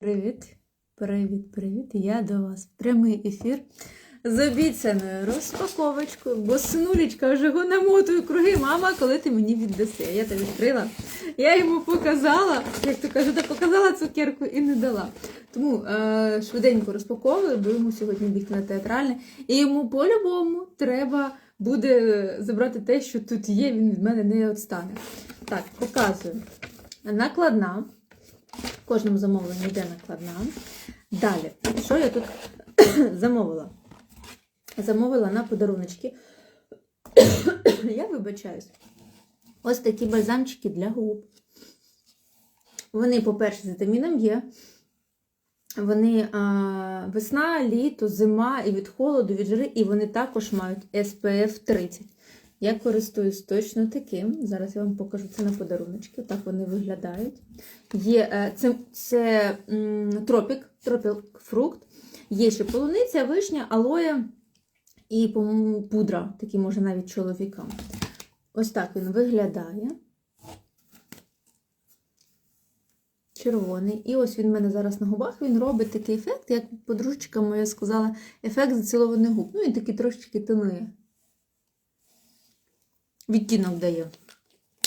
Привіт, привіт, привіт! Я до вас. Прямий ефір з обіцяною розпаковочкою, бо синулечка вже го намотує круги. Мама, коли ти мені віддаси? Я тебе відкрила. Я йому показала, як то кажуть, та показала цукерку і не дала. Тому е, швиденько розпаковую, бо йому сьогодні бігти на театральне. І йому по-любому треба буде забрати те, що тут є, він від мене не відстане. Так, показую. Накладна. Кожному замовленні йде накладна. Далі, що я тут замовила? Замовила на подаруночки. я вибачаюсь. Ось такі бальзамчики для губ. Вони, по-перше, з вітаміном Є. Вони а, весна, літо, зима і від холоду, від жари, і вони також мають SPF 30. Я користуюсь точно таким. Зараз я вам покажу це на подаруночки. Так вони виглядають. Є е, це, це тропік, тропік фрукт. Є ще полуниця, вишня, алоє і пудра, такі може навіть чоловікам. Ось так він виглядає. Червоний. І ось він в мене зараз на губах. Він робить такий ефект, як подружечка моя сказала, ефект зацілованих губ. Ну, він такий трошечки тонує. Відтінок дає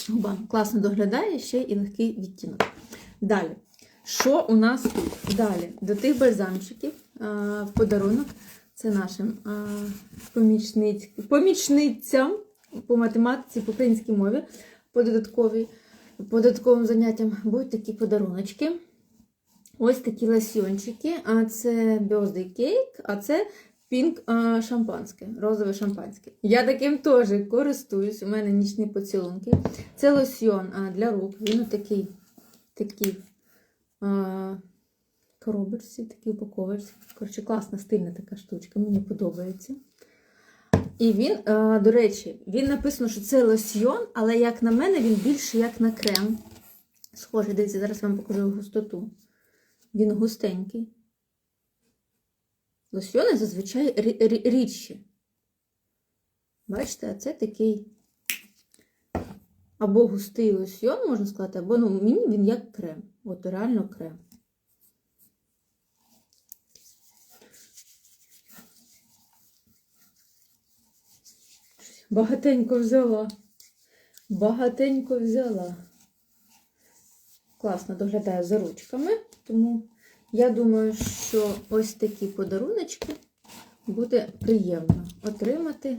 губам. Класно доглядає ще і легкий відтінок. Далі. Що у нас тут? Далі, до тих бальзамчиків а, в подарунок. Це нашим а, помічниць, помічницям по математиці, по українській мові, по додатковій, по заняттям будуть такі подаруночки. Ось такі ласьйончики. А це birthday cake, а це пінк а, шампанське, розове шампанське. Я таким теж користуюсь. У мене нічні поцілунки. Це лосьйон а, для рук. Він такий, такий а, коробочці, такій упаковочці. Коротше, класна, стильна така штучка, мені подобається. І він, а, до речі, він написано, що це лосьйон, але, як на мене, він більше як на крем. Схоже, дивіться, зараз вам покажу густоту. Він густенький. Лосьйони зазвичай рі- рі- рідші. Бачите, а це такий або густий лосьйон, можна сказати, або ну, мені він як крем. От реально крем. Багатенько взяла. Багатенько взяла. Класно доглядає за ручками, тому я думаю, що ось такі подаруночки буде приємно отримати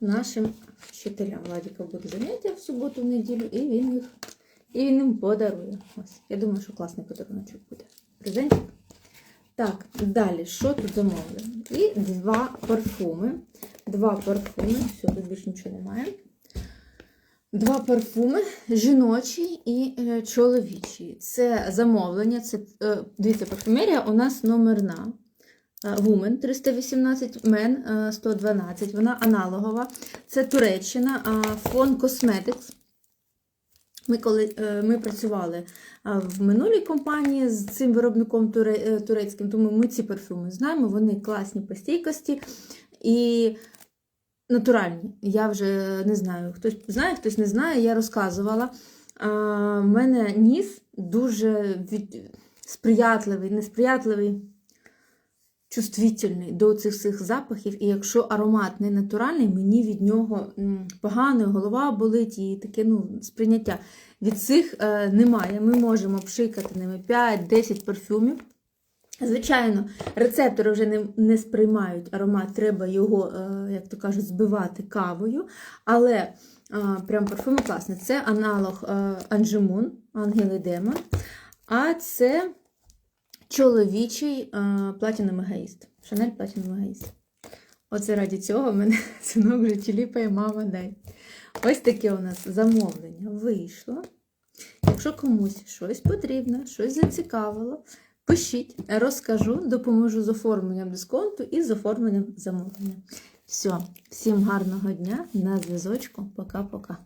нашим вчителям. Владіка буде заняття в суботу, в неділю, і він їх і він їм подарує. Ось. Я думаю, що класний подаруночок буде. Презентик. Так, далі, що тут замовили? І два парфуми. Два парфуми. Все, тут більше нічого немає. Два парфуми жіночий і е, чоловічий. Це замовлення, це е, дивіться, парфумерія у нас номерна. Е, Woman 318, Men е, 112. Вона аналогова. Це Туреччина, Фон Cosmetics. Ми коли ми працювали в минулій компанії з цим виробником туре, турецьким, тому ми ці парфюми знаємо, вони класні по стійкості і натуральні. Я вже не знаю, хтось знає, хтось не знає, я розказувала. В мене ніс дуже від... сприятливий, несприятливий, чувствительний до цих всіх запахів. І якщо аромат не натуральний, мені від нього погано, голова болить і таке ну, сприйняття. Від цих е, немає. Ми можемо пшикати ними 5-10 парфюмів. Звичайно, рецептори вже не, не сприймають аромат, треба його, е, як то кажуть, збивати кавою. Але е, прям парфуми класні. Це аналог Анжемун, Ангели Демон. А це чоловічий Platinum Егоїст. Шанель Platinum Егоїст. Оце раді цього мене синок вже тіліпає, мама дай. Ось таке у нас замовлення вийшло. Якщо комусь щось потрібно, щось зацікавило, пишіть, розкажу, допоможу з оформленням дисконту і з оформленням замовлення. Все, всім гарного дня, на зв'язочку. Пока-пока.